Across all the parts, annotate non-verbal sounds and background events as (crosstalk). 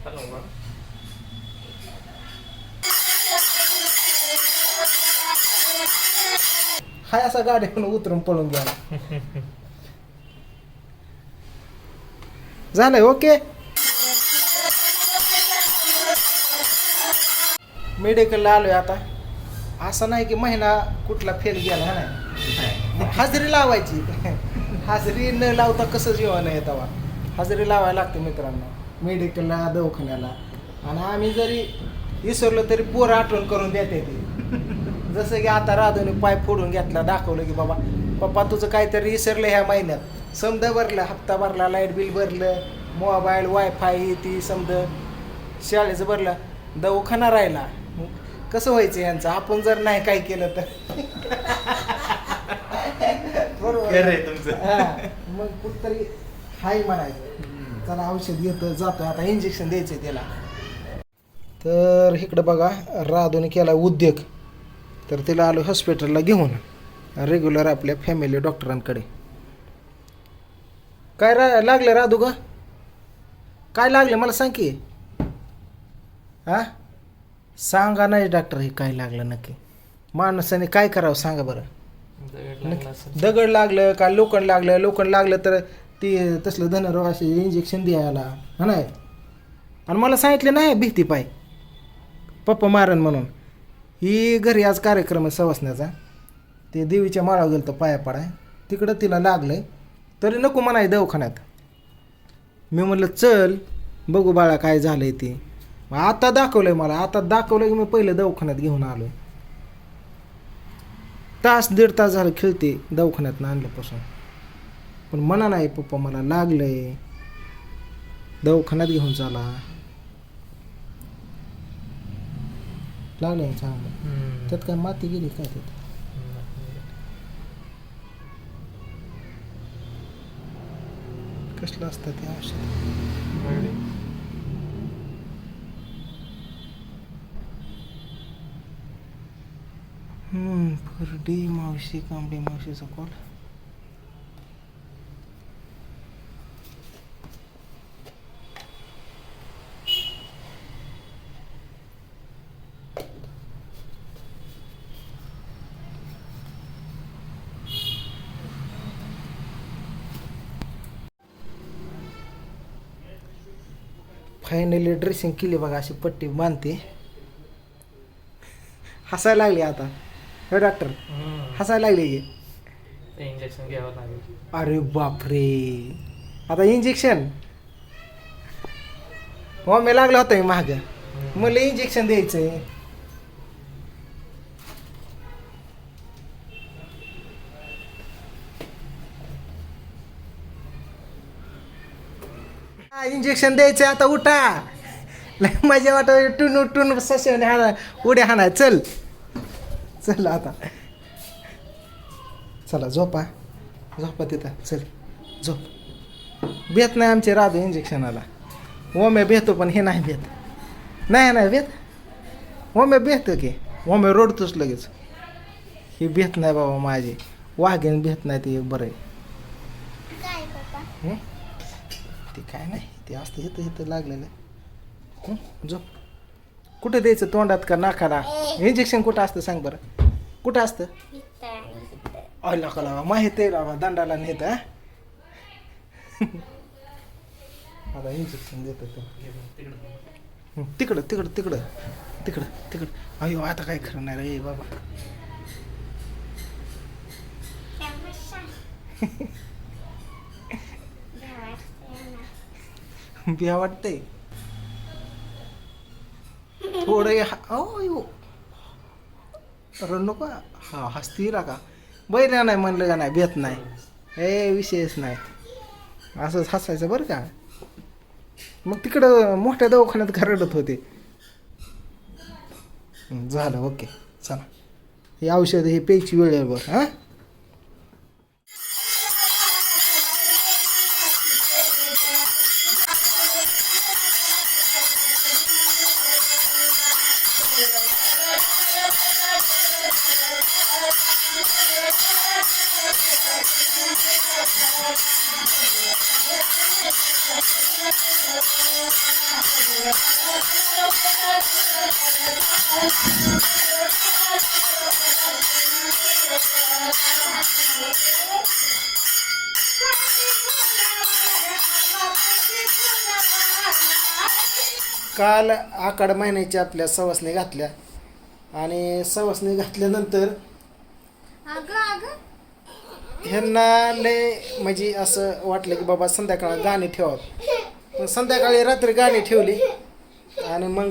Tanong हाय असा गाडीवरून उतरून पळून गेला झालंय ओके मेडिकलला आलोय आता असं नाही की महिना कुठला फेल गेला हा नाही हाजरी लावायची हाजरी न लावता कसं जेवण आहे तेव्हा हाजरी लावायला लागते मित्रांनो मेडिकलला दवाखान्याला. आणि आम्ही जरी विसरलो तरी पोरं आठवण करून देते ते. जसं की आता राधूने पाय फोडून घेतला दाखवलं की बाबा पप्पा तुझं काहीतरी विसरलं ह्या महिन्यात. समजा भरलं हप्ता भरला लाइट बिल भरलं मोबाईल वायफाय ही ती समजा शाळेचं भरलं दवाखाना राहिला. मग कसं व्हायचं यांचं? आपण जर नाही काय केलं तर. (laughs) बरोबर. खरं आहे तुमचं. हा, मग कुठतरी हाय म्हणायचं. चला औषध घेतो जातो आता इंजेक्शन द्यायचंय त्याला. तर इकडं बघा राधूने केला उद्योग. तर तिला आलो हॉस्पिटलला घेऊन. रेग्युलर आपल्या फॅमिली डॉक्टरांकडे काय रा लागलं राधू ग? काय लागलं? मला सांग की. हा सांगा नाही डॉक्टर हे काय लागलं नक्की. माणसाने काय करावं सांगा बरं. दगड लागला असेल. दगड लागलं का लोखंड लागलं? लोखंड लागलं तर ते तसलं धनरोग असे इंजेक्शन द्यायला हा नाही? आणि मला सांगितलं नाही भीती पाय. पप्पा मारण म्हणून. ही घरी आज कार्यक्रम आहे सवासण्याचा. ते देवीच्या माळावर गेलं तर पाया पडाय. तिकडं तिला लागलं आहे तरी नको म्हणाय दवाखान्यात. मी म्हणलं चल बघू बाळा काय झालं आहे ते. मग आता दाखवलंय मला आता दाखवलं की मी पहिलं दवाखान्यात घेऊन आलो तास दीड तास झालं खेळते दवाखान्यात आणल्यापासून. पण मना नाही पप्पा मला लागलंय. दवाखान्यात घेऊन चाला. लागलंय चांगलं. त्यात काय माती गेली काय त्यात? कसलं असतं ते औषध? फरडी मावशी कांबडी मावशीचा कॉल. फायनली ड्रेसिंग केली बघा अशी पट्टी बांधते. हसायला लागली आता. हो डॉक्टर. हसायला लागली ते इंजेक्शन घ्यावं लागेल. अरे बापरे. आता इंजेक्शन हो मी लागला होता महाग मला इंजेक्शन द्यायचंय. इंजेक्शन द्यायचंय आता उठा. मजा वाटत टून टून सशने हाणा उड्या हाणा चल. चल आता. चला झोपा. झोपा तिथं. चल. झोप. भेट नाही आमचे राधू इंजेक्शनाला ओमे भेटतो पण हे नाही भेट. नाही नाही भेट. ओमे भेटतो की. ओमे रोडतोच लगेच. ही भेट नाही बाबा माझी. वाघेन भेट नाही ते बरं आहे? ते काय नाही ते असतं इथं इथं लागलेलं हं? झोप. कुठं द्यायचं? तोंडात का नाकाला? इंजेक्शन कुठं असतं सांग बरं. कुठं असतं? अय लका लावा माहिती आहे बाबा दंडाला नेत आता इंजेक्शन देतो तिकडं तिकडं तिकडं तिकडं तिकडं. अयो आता काय खरं नाही रे बाबा. (laughs) भ्या वाटते थोडं हे हा- नको. हा हसती का बैऱ्या नाही म्हणलं का नाही भेट नाही. हे विशेष नाही. असंच हसायचं बरं का? मग तिकडं मोठ्या दवाखान्यात घरडत होते? झालं ओके. चला. हे औषध हे प्यायची वेळेवर बरं हां? काल आखाड महिन्याच्या आपल्या सवासने घातल्या. आणि सवासने घातल्यानंतर अगं ह्यांना लय म्हणजे असं वाटलं की बाबा संध्याकाळी गाणी ठेवावं. मग संध्याकाळी रात्री गाणी ठेवली. आणि मग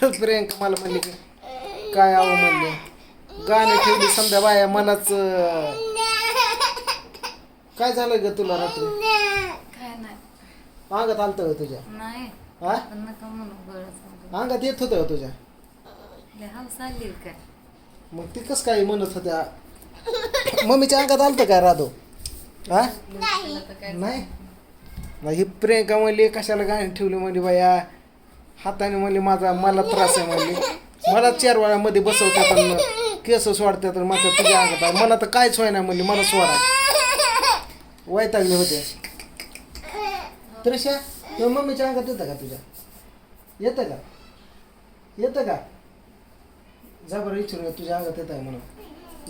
प्रियंका मला म्हणली की काय आव म्हणले? गाणी ठेवली संध्या बाया मलाच अं, काय झालं ग तुला रात्री? काय नाही. अंगात आलतं तुझ्या? हा? गळच अंगात येत होतं तुझ्या? मग ती कसं काय म्हणत होत्या? मम्मीच्या अंगात आलतं काय राधो? हा? तर नाही? नाही ही प्रियंका म्हणली कशाला गाणी ठेवली म्हणली बाया? हाताने म्हणली माझा मला त्रास आहे म्हणली. मला चार वेळामध्ये बसवतात आणि केस सोडतात आणि म्हणतात तुझ्या अंगात आहे. मला तर काहीच होय नाही म्हणली मला सोडा. वैतागले होते. त्रिशा तुझ्या मम्मीच्या अंगात येतं का तुझ्या? येतं का? येतं का? जा बरं विचारू तुझ्या अंगात येत आहे म्हणून.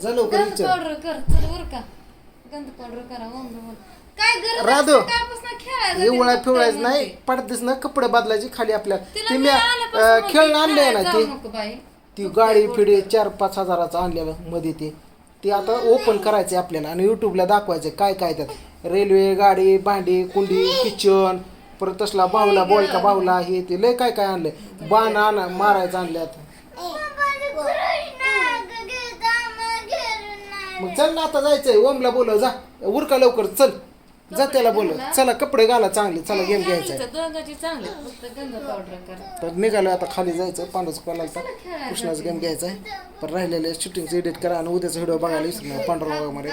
जा लवकर गंध विचार. पावडर कर चल वर का? गंध पावडर करा बोल काय गरज राधो. असते कालपासून खेळायला एवढा तिला फिवळायचं म्हणते. नाही पडतेच ना कपडे बदलायचे खाली आपल्या. तिला ते मी मी आल्यापासून अं, म्हणते, खेळणं आणलंय ना ते. जाऊ नको बाई. ती गाडी फिडी चार पाच हजाराचं आणलेलं मध्ये ते. ते आता ओपन करायचे आपल्याला आणि युट्यूबला दाखवायचे काय काय त्यात. रेल्वे गाडी भांडी कुंडी किचन परत तसला बाहुला बोलका बाहुला हे ते लय काय काय आणलंय. बाण आण मारायचं आणल्यात. मग चल ना आता जायचंय. ओमला बोलव जा. उरका लवकर चल. जा त्याला बोलव. चला कपडे घाला चांगले. चला गेम घ्यायचा इथं. दोघांची चांगली फक्त गंध पावडर कर. तर निघालो आता खाली जायचं. पांडूचं तर कृष्णाचं गेम घ्यायचा आहे पण राहिलेले शूटिंगचं एडिट करा आणि उद्याचा व्हिडिओ बघायला विसरू नका पांडुरंगामध्ये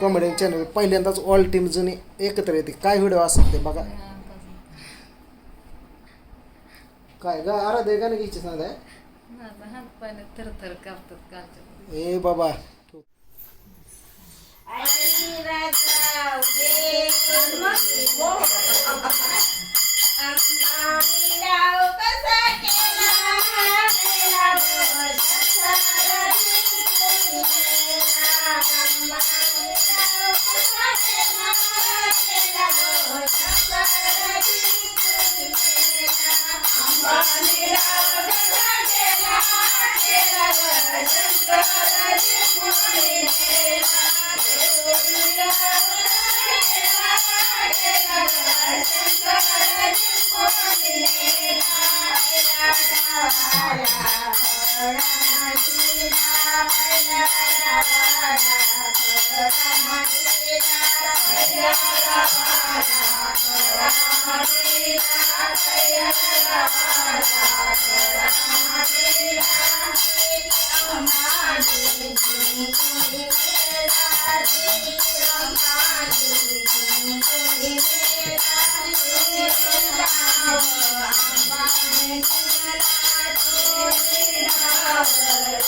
कॉमेडी चॅनल पहिल्यांदाच ऑल टीम जुनी एकत्र येते. काय व्हिडिओ असेल ते बघा. काय गा आराध्य गाणं घ्यायची सांगा माझा हात पाण्यात थरथर कापतात कालच्या ए बाबा. 哎，那个，我给。All right.